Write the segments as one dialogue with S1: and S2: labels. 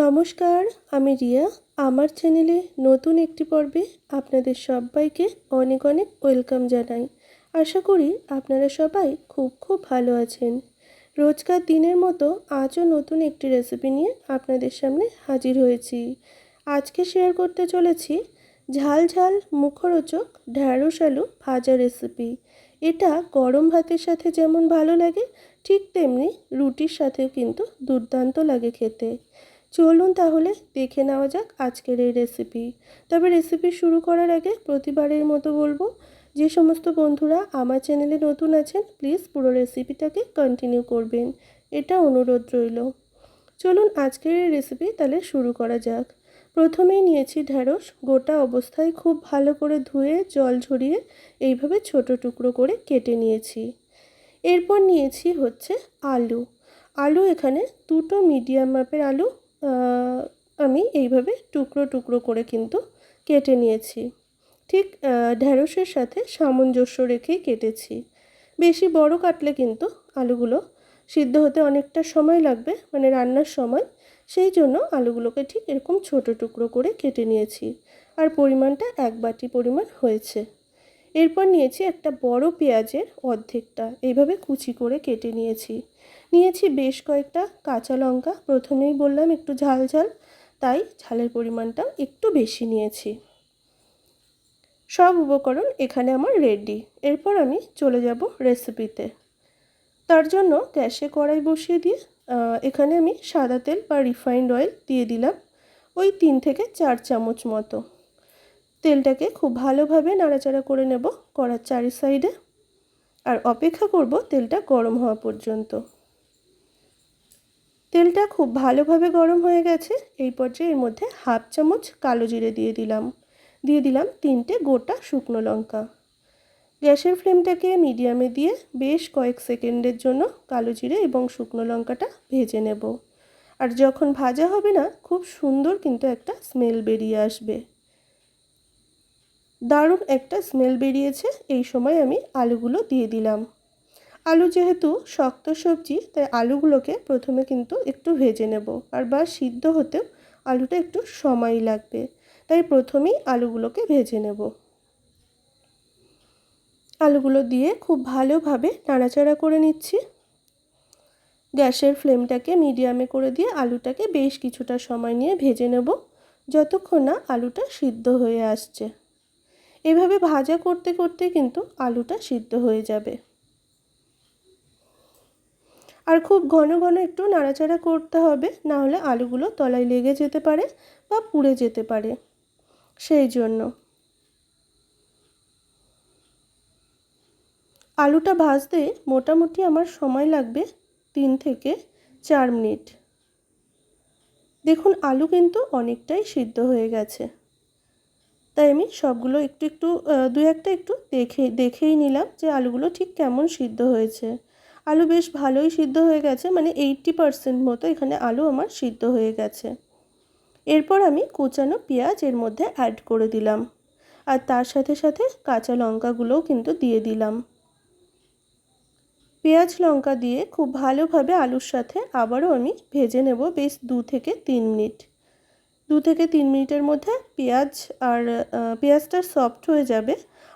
S1: নমস্কার, আমি রিয়া। আমার চ্যানেলে নতুন একটি পর্বে আপনাদের সবাইকে অনেক অনেক ওয়েলকাম জানাই। আশা করি আপনারা সবাই খুব খুব ভালো আছেন। রোজকার দিনের মতো আজও নতুন একটি রেসিপি নিয়ে আপনাদের সামনে হাজির হয়েছি। আজকে শেয়ার করতে চলেছি ঝাল ঝাল মুখরোচক ঢ্যাঁড়স আলু ভাজা রেসিপি এটা গরম ভাতের সাথে যেমন ভালো লাগে, ঠিক তেমনি রুটির সাথেও কিন্তু দুর্দান্ত লাগে খেতে। চলুন তাহলে দেখে নেওয়া যাক আজকের এই রেসিপি তবে রেসিপি শুরু করার আগে প্রতিবারের মতো বলব, যে সমস্ত বন্ধুরা আমার চ্যানেলে নতুন আছেন প্লিজ পুরো রেসিপিটাকে কন্টিনিউ করবেন। এটা অনুরোধ রইল। চলুন আজকের এই রেসিপি তাহলে শুরু করা যাক। প্রথমেই নিয়েছি ঢ্যাঁড়স গোটা অবস্থায় খুব ভালো করে ধুয়ে, জল ঝরিয়ে এইভাবে ছোট টুকরো করে কেটে নিয়েছি। এরপর নিয়েছি হচ্ছে আলু। আলু এখানে দুটো মিডিয়াম মাপের আলু আমি এইভাবে টুকরো টুকরো করে কিন্তু কেটে নিয়েছি। ঠিক ঢ্যাঁড়সের সাথে সামঞ্জস্য রেখেই কেটেছি। বেশি বড় কাটলে কিন্তু আলুগুলো সিদ্ধ হতে অনেকটা সময় লাগবে মানে রান্নার সময়। সেই জন্য আলুগুলোকে ঠিক এরকম ছোট টুকরো করে কেটে নিয়েছি। আর পরিমাণটা এক বাটি পরিমাণ হয়েছে। এরপর নিয়েছি একটা বড় পেঁয়াজের অর্ধেকটা। এইভাবে কুচি করে কেটে নিয়েছি। নিয়েছি বেশ কয়েকটা কাঁচা লঙ্কা। প্রথমেই বললাম একটু ঝাল ঝাল, তাই ঝালের পরিমাণটা একটু বেশি নিয়েছি। সব উপকরণ এখানে আমার রেডি এরপর আমি চলে যাব রেসিপিতে তার জন্য গ্যাসে কড়াই বসিয়ে দিয়ে এখানে আমি সাদা তেল বা রিফাইন্ড অয়েল দিয়ে দিলাম। ওই তিন থেকে চার চামচ মতো। তেলটাকে খুব ভালোভাবে নাড়াচাড়া করে নেব কড়ার চারি সাইডে। আর অপেক্ষা করব তেলটা গরম হওয়া পর্যন্ত। তেলটা খুব ভালোভাবে গরম হয়ে গেছে। এই পর্যায়ে এর মধ্যে হাফ চামচ কালো জিরে দিয়ে দিলাম। দিয়ে দিলাম তিনটে গোটা শুকনো লঙ্কা। গ্যাসের ফ্লেমটাকে মিডিয়ামে দিয়ে বেশ কয়েক সেকেন্ডের জন্য কালো জিরে এবং শুকনো লঙ্কাটা ভেজে নেব। আর যখন ভাজা হবে না, খুব সুন্দর কিন্তু একটা স্মেল বেরিয়ে আসবে। দারুণ একটা স্মেল বেরিয়েছে। এই সময় আমি আলুগুলো দিয়ে দিলাম। আলু যেহেতু শক্ত সবজি, তাই আলুগুলোকে প্রথমে কিন্তু একটু ভেজে নেব। আর বা সিদ্ধ হতেও আলুটা একটু সময় লাগবে। তাই প্রথমেই আলুগুলোকে ভেজে নেব। আলুগুলো দিয়ে খুব ভালোভাবে নাড়াচাড়া করে নিচ্ছি। গ্যাসের ফ্লেমটাকে মিডিয়ামে করে দিয়ে আলুটাকে বেশ কিছুটা সময় নিয়ে ভেজে নেব। যতক্ষণ না আলুটা সিদ্ধ হয়ে আসছে। এভাবে ভাজা করতে করতে কিন্তু আলুটা সিদ্ধ হয়ে যাবে। আর খুব ঘন ঘন একটু নাড়াচাড়া করতে হবে, না হলে আলুগুলো তলায় লেগে যেতে পারে বা পুড়ে যেতে পারে। সেই জন্য আলুটা ভাজতে মোটামুটি আমার সময় লাগবে তিন থেকে চার মিনিট। দেখুন, আলু কিন্তু অনেকটাই সিদ্ধ হয়ে গেছে। তাই আমি সবগুলো একটু একটু দু একটা একটু দেখে, দেখেই নিলাম যে আলুগুলো ঠিক কেমন সিদ্ধ হয়েছে। আলু বেশ ভালোই সিদ্ধ হয়ে গেছে মানে এইটটি পারসেন্ট মতো এখানে আলু আমার সিদ্ধ হয়ে গেছে। এরপর আমি কুচানো পেঁয়াজ এর মধ্যে অ্যাড করে দিলাম। আর তার সাথে সাথে কাঁচা লঙ্কাগুলোও কিন্তু দিয়ে দিলাম। পেঁয়াজ লঙ্কা দিয়ে খুব ভালোভাবে আলুর সাথে আবারও আমি ভেজে নেব বেশ দু থেকে তিন মিনিট। দু থেকে তিন মিনিটের মধ্যে পেঁয়াজ আর পেঁয়াজটা সফট হয়ে যাবে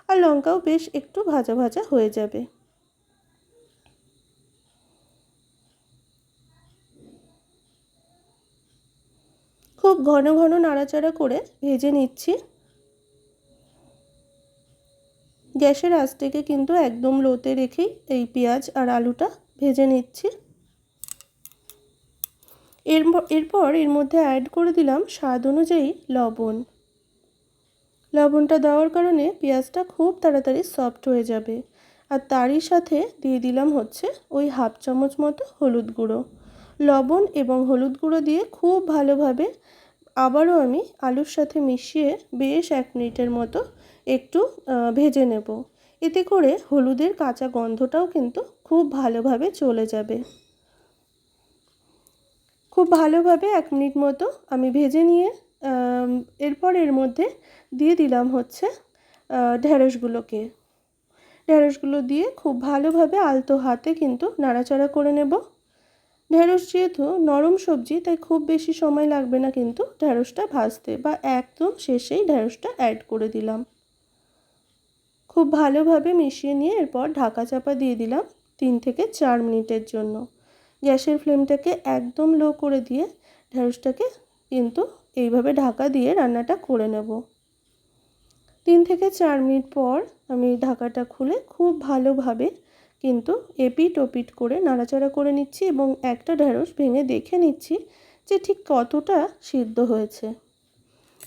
S1: আর লঙ্কাও বেশ একটু ভাজা ভাজা হয়ে যাবে। খুব ঘন ঘন নাড়াচাড়া করে ভেজে নিচ্ছি। গ্যাসের আঁচটাকে কিন্তু একদম লোতে রেখেই এই পেঁয়াজ আর আলুটা ভেজে নিচ্ছি। এর এরপর এর মধ্যে অ্যাড করে দিলাম স্বাদ অনুযায়ী লবণ। লবণটা দেওয়ার কারণে পেঁয়াজটা খুব তাড়াতাড়ি সফট হয়ে যাবে। আর তারই সাথে দিয়ে দিলাম হচ্ছে ওই হাফ চামচ মতো হলুদ গুঁড়ো। লবণ এবং হলুদ গুঁড়ো দিয়ে খুব ভালোভাবে আবারও আমি আলুর সাথে মিশিয়ে বেশ এক মিনিটের মতো একটু ভেজে নেব। এতে করে হলুদের কাঁচা গন্ধটাও কিন্তু খুব ভালোভাবে চলে যাবে। খুব ভালোভাবে এক মিনিট মতো আমি ভেজে নিয়ে এরপর এর মধ্যে দিয়ে দিলাম হচ্ছে ঢ্যাঁড়সগুলোকে ঢ্যাঁড়সগুলো দিয়ে খুব ভালোভাবে আলতো হাতে কিন্তু নাড়াচাড়া করে নেব। ঢেঁড়স যেহেতু নরম সবজি, তাই খুব বেশি সময় লাগবে না কিন্তু ঢেঁড়সটা ভাজতে বা একদম শেষেই ঢেঁড়সটা অ্যাড করে দিলাম। খুব ভালোভাবে মিশিয়ে নিয়ে এরপর ঢাকা চাপা দিয়ে দিলাম তিন থেকে চার মিনিটের জন্য। গ্যাসের ফ্লেমটাকে একদম লো করে দিয়ে ঢেঁড়সটাকে কিন্তু এইভাবে ঢাকা দিয়ে রান্নাটা করে নেব। তিন থেকে চার মিনিট পর আমি ঢাকাটা খুলে খুব ভালোভাবে কিন্তু এপিট ওপিট করে নাড়াচাড়া করে নিচ্ছি এবং একটা ঢেঁড়স ভেঙে দেখে নিচ্ছি যে ঠিক কতটা সিদ্ধ হয়েছে।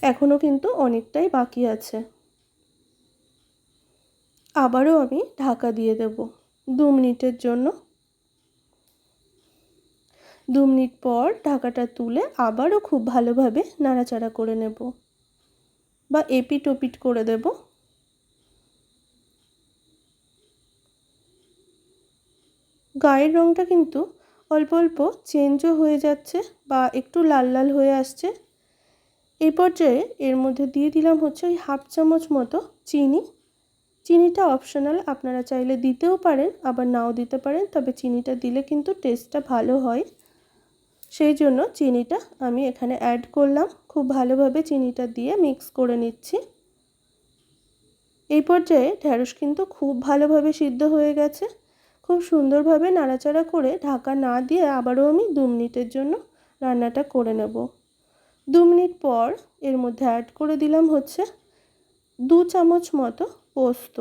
S1: এখনও কিন্তু অনেকটাই বাকি আছে। আবারও আমি ঢাকা দিয়ে দেব। দু মিনিটের জন্য দু মিনিট পর ঢাকাটা তুলে আবারও খুব ভালোভাবে নাড়াচাড়া করে নেব বা এপিট ওপিট করে দেব। গায়ের রঙটা কিন্তু অল্প অল্প চেঞ্জও হয়ে যাচ্ছে বা একটু লাল লাল হয়ে আসছে। এই পর্যায়ে এর মধ্যে দিয়ে দিলাম হচ্ছে ওই হাফ চামচ মতো চিনি। চিনিটা অপশনাল, আপনারা চাইলে দিতেও পারেন, আবার নাও দিতে পারেন, তবে চিনিটা দিলে কিন্তু টেস্টটা ভালো হয়। সেই জন্য চিনিটা আমি এখানে অ্যাড করলাম। খুব ভালোভাবে চিনিটা দিয়ে মিক্স করে নিচ্ছি। এই পর্যায়ে ঢ্যাঁড়স কিন্তু খুব ভালোভাবে সিদ্ধ হয়ে গেছে। খুব সুন্দরভাবে নাড়াচাড়া করে ঢাকা না দিয়ে আবারও আমি দু মিনিটের জন্য রান্নাটা করে নেব। দু মিনিট পর এর মধ্যে অ্যাড করে দিলাম হচ্ছে দু চামচ মতো পোস্ত।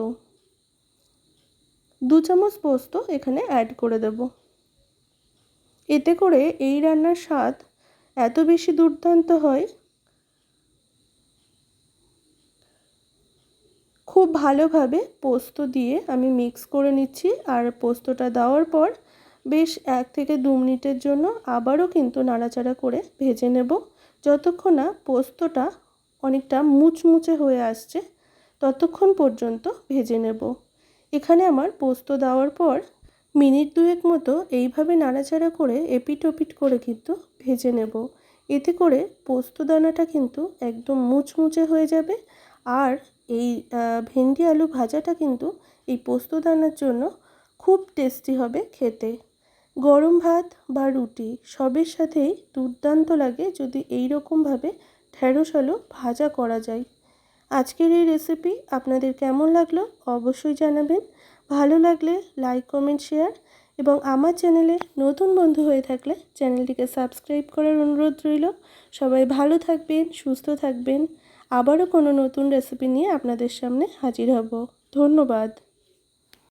S1: দু চামচ পোস্ত এখানে অ্যাড করে দেব। এতে করে এই রান্নার স্বাদ এত বেশি দুর্দান্ত হয়। খুব ভালোভাবে পোস্ত দিয়ে আমি মিক্স করে নিচ্ছি আর পোস্তটা দেওয়ার পর বেশ এক থেকে দু মিনিটের জন্য আবারও কিন্তু নাড়াচাড়া করে ভেজে নেব। যতক্ষণ না পোস্তটা অনেকটা মুচমুচে হয়ে আসছে, ততক্ষণ পর্যন্ত ভেজে নেব। এখানে আমার পোস্ত দেওয়ার পর মিনিট দুয়েক মতো এইভাবে নাড়াচাড়া করে এপিট ওপিট করে কিন্তু ভেজে নেব। এতে করে পোস্ত দানাটা কিন্তু একদম মুচমুচে হয়ে যাবে আর এই ভেন্ডি আলু ভাজাটা কিন্তু এই পোস্ত দানার জন্য খুব টেস্টি হবে খেতে। গরম ভাত বা রুটি সবের সাথেই দুর্দান্ত লাগে যদি এই রকমভাবে ঢ্যাঁড়স আলু ভাজা করা যায়। আজকের এই রেসিপি আপনাদের কেমন লাগল অবশ্যই জানাবেন। ভালো লাগলে লাইক কমেন্ট শেয়ার এবং আমার চ্যানেলে নতুন বন্ধু হয়ে থাকলে চ্যানেলটিকে সাবস্ক্রাইব করার অনুরোধ রইল। সবাই ভালো থাকবেন, সুস্থ থাকবেন। আবারও কোনো নতুন রেসিপি নিয়ে আপনাদের সামনে হাজির হব। ধন্যবাদ।